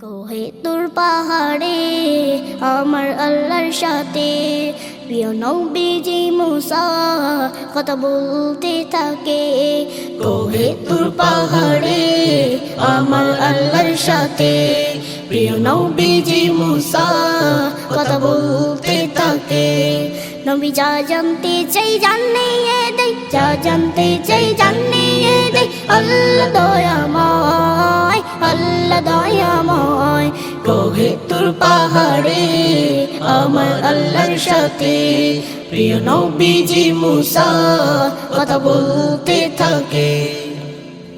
কোহে তোর পাহাড়ে আমার আল্লাহর সাথে। প্রিয় নবীজি মুসা, কথা বলতে থাকে। কোহে তোর পাহাড়ে আমার আল্লাহর সাথে। প্রিয় নবীজি মুসা, কথা বলতে থাকে। নবী যা জানতে চাই জানিয়ে দেয় যা জানতে চাই জানিয়ে দেয় আল্লাহ দয়াময় কোহে তোর পাহাড়ে আমার আল্লাহর সাথে। প্রিয় নবীজি মুসা, কথা বলতে থাকে।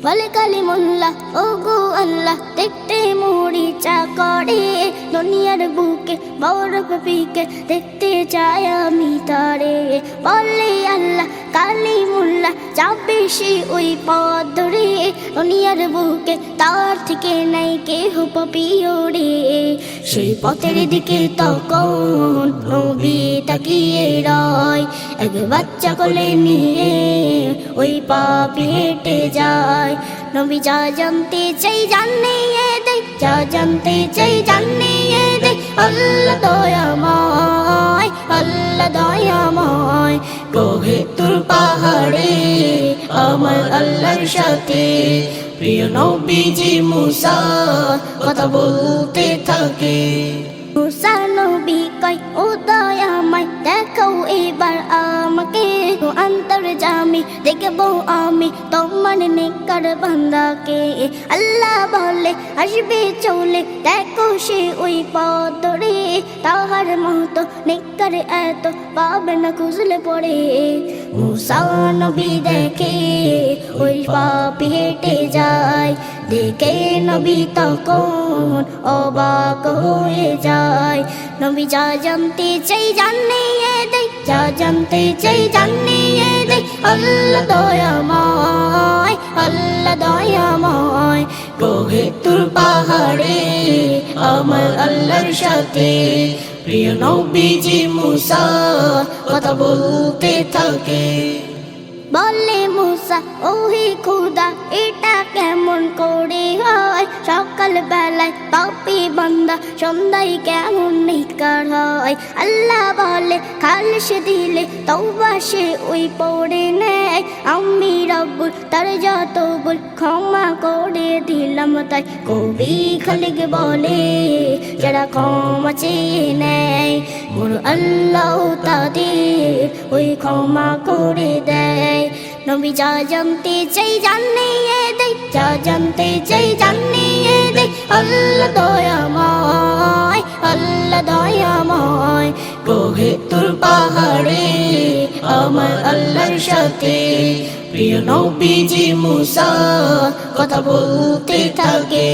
বলে কালিমুল্লা ও গো আল্লাহ, দেখতে মুড়ি চা করে। দুনিয়ার বুকে বরফ পিকে দেখতে চাই আমি তারে। বলে আল্লাহ কালিমুল্লা যাবে সে ওই পথ ধরে। বুকে তার থেকে নাই কেহ পাপিও রে। সেই পথের দিকে তখন নবী তাকিয়ে রয়। এক বাচ্চা কোলে নিয়ে ওই পাপি হেঁটে যায়। নবী যা জানতে চাই দেয় যা জানতে চাই দেয় আল্লাহ দয়াময় আল্লাহ দয়াময়। তোর পাহাড়ে আমার আল্লাহর সাথে। প্রিয় নবীজি মুসা, কথা বলতে থাকে। মুসা নবী কয়, ও দেখব আমি তোমার নেকার বান্দাকে আল্লাহ বলে, আসবে চলে, দেখো সে ওই পদরে তাহার মতো নেকার এত পাবে না খুঁজলে পড়ে মুসা নবী দেখে ওই পাপি হেঁটে যায়। দেখে নবী তখন অবাক হয়ে যায়। নবী যা জানতে চাই জানিয়ে দেয়, যা জানতে চাই জানিয়ে দেয় আল্লাহ দয়াময় আল্লাহ দয়াময়। তোর পাহাড়ে, আমার আল্লাহর সাথে। প্রিয় নবীজি মুসা, কথা বলতে থাকে। বলে মুসা ওহি খুদা, এটা কেমন করে হয়? সকাল বেলায় পাপি বান্দা, সন্ধ্যায় কেমন নিকার হয়? আল্লাহ বলে, খালস দিলে তৌবা সে ওই পড়ে নেয়। আমি রব্বুল, তার যত বল ক্ষমা করে দিলাম তাই। কবি খালিক বলে, যারা ক্ষমা চেয়ে নেয় মোর আল্লাহ তাদের ওই ক্ষমা করে দেয়। নবী যা জানতে চাই জানিয়ে দেয় যা জানতে চাই জানিয়ে দেয় আল্লাহ দয়াময় আল্লাহ দয়াময় কোহে তোর পাহাড়ে আমার আল্লাহর সাথে। প্রিয় নবীজি মুসা, কথা বলতে থাকে।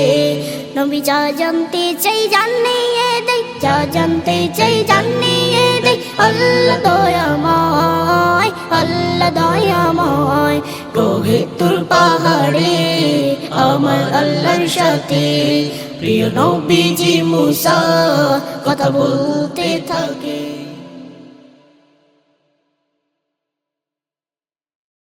নবী যা জানতে চাই জানিয়ে দেয় যা জানতে চাই জানিয়ে দেয় আল্লাহ দয়াময় দয়াময় তোর পাহাড়ে আমার আল্লাহর সাথে। প্রিয় নবীজি মুসা কথা বলতে থাকে।